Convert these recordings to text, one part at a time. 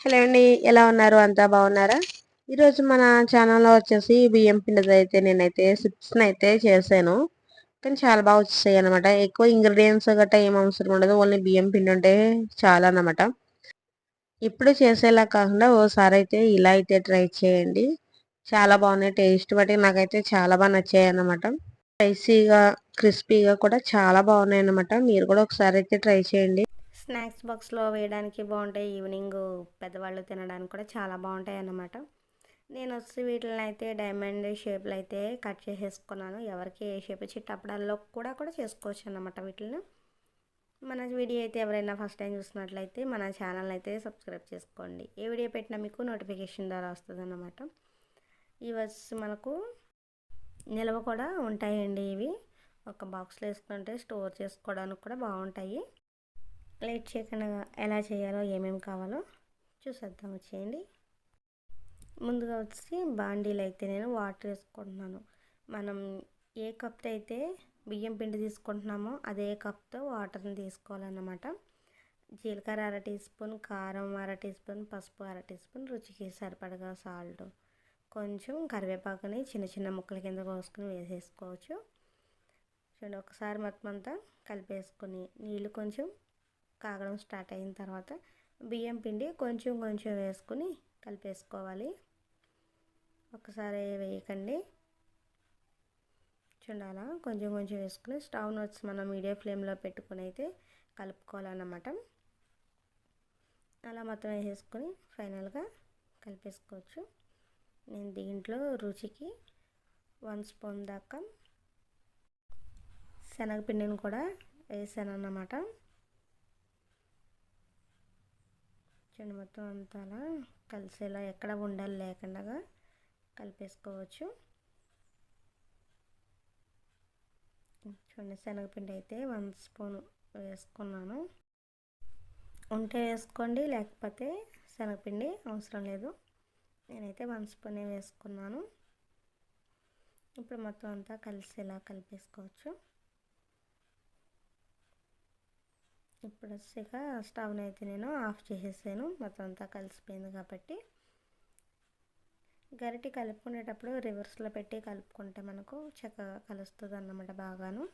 Hello అండి ఎలా ఉన్నారు? అంతా బాగున్నారా? ఈరోజు మన ఛానల్లో వచ్చేసి బియ్యం పిండిది అయితే నేనైతే సిప్స్ని అయితే చేశాను. కానీ చాలా బాగా వచ్చేసాయి అనమాట ఎక్కువ ఇంగ్రీడియంట్స్ గట్రా ఏం అవసరం ఉండదు. ఓన్లీ బియ్యం పిండి ఉంటే చాలా అనమాట ఇప్పుడు చేసేలా కాకుండా ఓసారి అయితే ఇలా అయితే ట్రై చేయండి. చాలా బాగున్నాయి. టేస్ట్ బట్టి నాకైతే చాలా బాగా నచ్చాయి అనమాట స్పైసీగా క్రిస్పీగా కూడా చాలా బాగున్నాయి అనమాట మీరు కూడా ఒకసారి అయితే ట్రై చేయండి. స్నాక్స్ బాక్స్లో వేయడానికి బాగుంటాయి. ఈవినింగ్ పెద్దవాళ్ళు తినడానికి కూడా చాలా బాగుంటాయి అన్నమాట. నేను వచ్చి వీటిని అయితే డైమండ్ షేప్లు అయితే కట్ చేసేసుకున్నాను. ఎవరికి ఏ షేప్ చిట్టప్పడాల్లో కూడా కూడా చేసుకోవచ్చు అన్నమాట వీటిని మన వీడియో అయితే ఎవరైనా ఫస్ట్ టైం చూసినట్లయితే మన ఛానల్ అయితే సబ్స్క్రైబ్ చేసుకోండి. ఏ వీడియో పెట్టినా మీకు నోటిఫికేషన్ ద్వారా వస్తుంది అన్నమాట. ఇవి వచ్చి మనకు నిల్వ కూడా ఉంటాయండి ఇవి. ఒక బాక్స్లో వేసుకుంటే స్టోర్ చేసుకోవడానికి కూడా బాగుంటాయి. లేట్ చేయకుండా ఎలా చేయాలో ఏమేమి కావాలో చూసేద్దాం. వచ్చేయండి. ముందుగా వచ్చి బాండీలు అయితే నేను వాటర్ వేసుకుంటున్నాను. మనం ఏ కప్తో అయితే బియ్యం పిండి తీసుకుంటున్నామో అదే కప్తో వాటర్ని తీసుకోవాలన్నమాట. జీలకర్ర అర టీ స్పూన్ కారం అర టీ స్పూన్ పసుపు అర టీ స్పూన్ రుచికి సరిపడగా సాల్ట్. కొంచెం కరివేపాకుని చిన్న చిన్న ముక్కల కింద కోసుకుని వేసేసుకోవచ్చు. చూడండి ఒకసారి మొత్తం అంతా కలిపేసుకొని నీళ్ళు కొంచెం కాగడం స్టార్ట్ అయిన తర్వాత బియ్యం పిండి కొంచెం కొంచెం వేసుకుని కలిపేసుకోవాలి. ఒకసారి వేయకండి. చూడాలా? కొంచెం కొంచెం వేసుకుని స్టవ్ వచ్చి మనం మీడియం ఫ్లేమ్లో పెట్టుకుని అయితే కలుపుకోవాలన్నమాట. అలా మొత్తం వేసేసుకొని ఫైనల్గా కలిపేసుకోవచ్చు. నేను దీంట్లో రుచికి వన్ స్పూన్ దాకా శనగపిండిని కూడా వేసాను అన్నమాట చూడండి మొత్తం అంతా అలా కలిసేలా ఎక్కడ ఉండాలి లేకుండా కలిపేసుకోవచ్చు. చూడండి శనగపిండి అయితే వన్ స్పూన్ వేసుకున్నాను. ఉంటే వేసుకోండి లేకపోతే శనగపిండి అవసరం లేదు. నేనైతే వన్ స్పూనే వేసుకున్నాను. ఇప్పుడు మొత్తం అంతా కలిసేలా కలిపేసుకోవచ్చు. ఇప్పుడు వచ్చాక స్టవ్ని అయితే నేను ఆఫ్ చేసేసాను. మొత్తం అంతా కలిసిపోయింది కాబట్టి. గరిటి కలుపుకునేటప్పుడు రివర్స్లో పెట్టి కలుపుకుంటే మనకు చక్కగా కలుస్తుంది అన్నమాట బాగాను.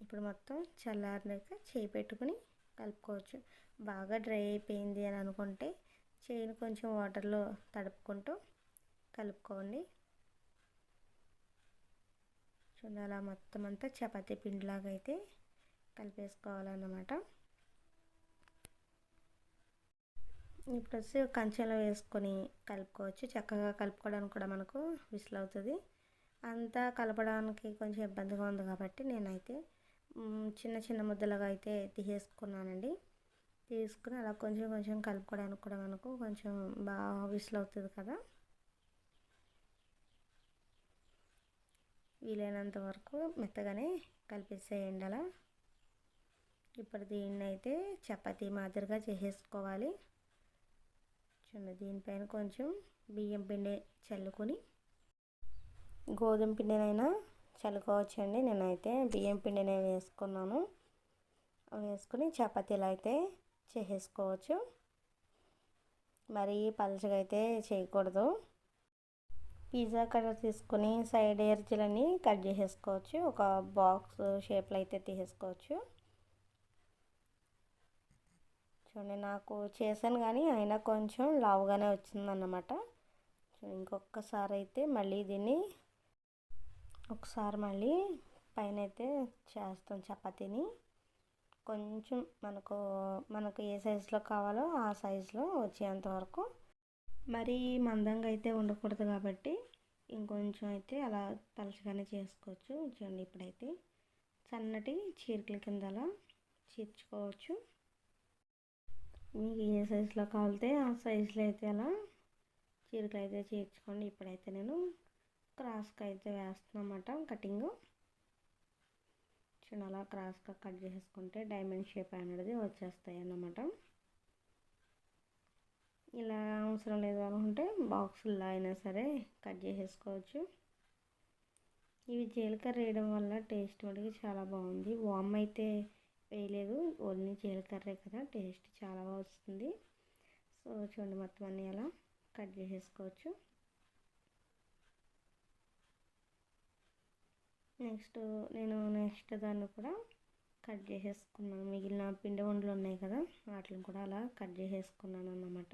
ఇప్పుడు మొత్తం చల్లారినాక చేయి పెట్టుకుని కలుపుకోవచ్చు. బాగా డ్రై అయిపోయింది అని అనుకుంటే చేయిని కొంచెం వాటర్లో తడుపుకుంటూ కలుపుకోండి. చూడాలి అలా మొత్తం అంతా చపాతీ పిండిలాగా అయితే కలిపేసుకోవాలన్నమాట. ఇప్పుడు వచ్చి కంచెలో వేసుకొని కలుపుకోవచ్చు. చక్కగా కలుపుకోవడానికి కూడా మనకు విసులు అవుతుంది అంతా కలపడానికి కొంచెం ఇబ్బందిగా ఉంది కాబట్టి నేనైతే చిన్న చిన్న ముద్దలుగా అయితే తీసేసుకున్నానండి. తీసుకుని అలా కొంచెం కొంచెం కలుపుకోవడానికి కూడా మనకు కొంచెం బాగా విసులు అవుతుంది కదా. వీలైనంత వరకు మెత్తగానే కలిపేసేయండి అలా. ఇప్పుడు దీన్ని అయితే చపాతీ మాదిరిగా చేసేసుకోవాలి. చూడండి దీనిపైన కొంచెం బియ్యం పిండి చల్లుకొని గోధుమ పిండినైనా చల్లుకోవచ్చండి. నేనైతే బియ్యం పిండినే వేసుకున్నాను. వేసుకుని చపాతీలు అయితే చేసేసుకోవచ్చు. మరీ పలుచగా అయితే చేయకూడదు. పిజ్జా కలర్ తీసుకొని సైడ్ ఎర్జీలని కట్ చేసేసుకోవచ్చు. ఒక బాక్స్ షేప్లో అయితే తీసేసుకోవచ్చు. చూడండి నాకు చేశాను కానీ అయినా కొంచెం లావుగానే వచ్చిందన్నమాట. ఇంకొకసారి అయితే మళ్ళీ దీన్ని ఒకసారి మళ్ళీ పైన అయితే చేస్తాం చపాతీని. కొంచెం మనకు మనకు ఏ సైజులో కావాలో ఆ సైజులో వచ్చేంత వరకు మరీ మందంగా అయితే ఉండకూడదు కాబట్టి ఇంకొంచెం అయితే అలా పలచగానే చేసుకోవచ్చు. చూడండి ఇప్పుడైతే సన్నటి చీరికల కింద అలా చీర్చుకోవచ్చు. మీకు ఏ సైజులో కావాలితే ఆ సైజులో అయితే అలా చీరకలు అయితే చేర్చుకోండి. ఇప్పుడైతే నేను క్రాస్కి అయితే వేస్తున్నమాట కటింగ్ చిన్న అలా క్రాస్గా కట్ చేసుకుంటే డైమండ్ షేప్ అనేది వచ్చేస్తాయి అన్నమాట. ఇలా అవసరం లేదు అనుకుంటే బాక్సుల్లో అయినా సరే కట్ చేసేసుకోవచ్చు. ఇవి జీలకర్ర వేయడం వల్ల టేస్ట్ మటుకు చాలా బాగుంది. వామ్ అయితే వేయలేదు. ఓన్లీ జీలకర్రే కదా టేస్ట్ చాలా బాగా వస్తుంది. సో చూడండి మొత్తం అన్నీ అలా కట్ చేసేసుకోవచ్చు. నెక్స్ట్ నేను నెక్స్ట్ దాన్ని కూడా కట్ చేసేసుకున్నాను. మిగిలిన పిండి వండలు ఉన్నాయి కదా వాటిని కూడా అలా కట్ చేసేసుకున్నాను అన్నమాట.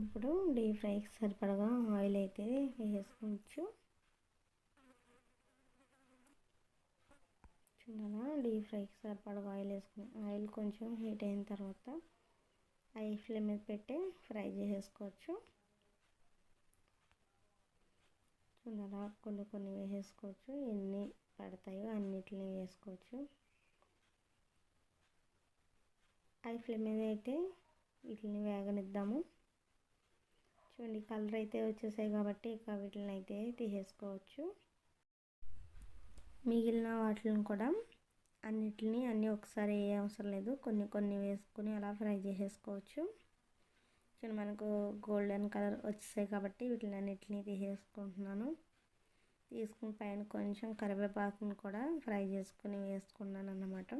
ఇప్పుడు డీప్ ఫ్రైకి సరిపడగా ఆయిల్ అయితే వేసేసుకోవచ్చు. చిన్నగా డీప్ ఫ్రైకి సరిపడగా ఆయిల్ వేసుకుని ఆయిల్ కొంచెం హీట్ అయిన తర్వాత హై ఫ్లేమ్ మీద పెట్టి ఫ్రై చేసేసుకోవచ్చు. చిన్నగా కొన్ని కొన్ని వేసేసుకోవచ్చు ఎన్ని పడతాయో అన్నిటిని వేసుకోవచ్చు. హై ఫ్లేమ్ మీద అయితే వీటిని వేగనిద్దాము. చూడండి కలర్ అయితే వచ్చేసాయి కాబట్టి ఇక వీటిని అయితే తీసేసుకోవచ్చు. మిగిలిన వాటిని కూడా అన్నిటిని అన్నీ ఒకసారి ఏ అవసరం లేదు. కొన్ని కొన్ని వేసుకుని అలా ఫ్రై చేసేసుకోవచ్చు. ఇక్కడ మనకు గోల్డెన్ కలర్ వచ్చేసాయి కాబట్టి వీటిని అన్నిటిని తీసేసుకుంటున్నాను. తీసుకుని పైన కొంచెం కరివేపాకుని కూడా ఫ్రై చేసుకుని వేసుకున్నాను అన్నమాట.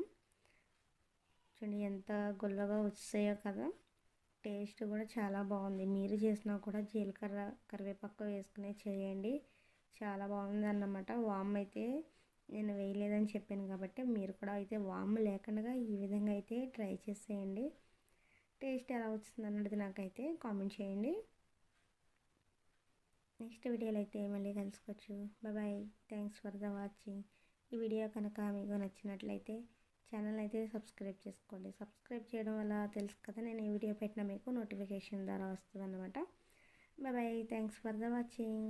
చూడండి ఎంత గుల్లగా వచ్చాయో కదా. టేస్ట్ కూడా చాలా బాగుంది. మీరు చేసినా కూడా జీలకర్ర కరివేపాకు వేసుకునే చేయండి. చాలా బాగుంది అన్నమాట వామ్ అయితే నేను వేయలేదని చెప్పాను కాబట్టి మీరు కూడా అయితే వామ్ లేకుండా ఈ విధంగా అయితే ట్రై చేసేయండి. టేస్ట్ ఎలా వచ్చింది అన్నది నాకైతే కామెంట్ చేయండి. నెక్స్ట్ వీడియోలో అయితే మళ్ళీ కలుసుకోవచ్చు. Bye. Thanks for the watching ఈ వీడియో కనుక మీకు నచ్చినట్లయితే ఛానల్ అయితే సబ్స్క్రైబ్ చేసుకోండి. సబ్స్క్రైబ్ చేయడం వల్ల తెలుసు కదా నేను ఈ వీడియో పెట్టిన మీకు నోటిఫికేషన్ ద్వారా వస్తుంది అనమాట bye. Thanks for the watching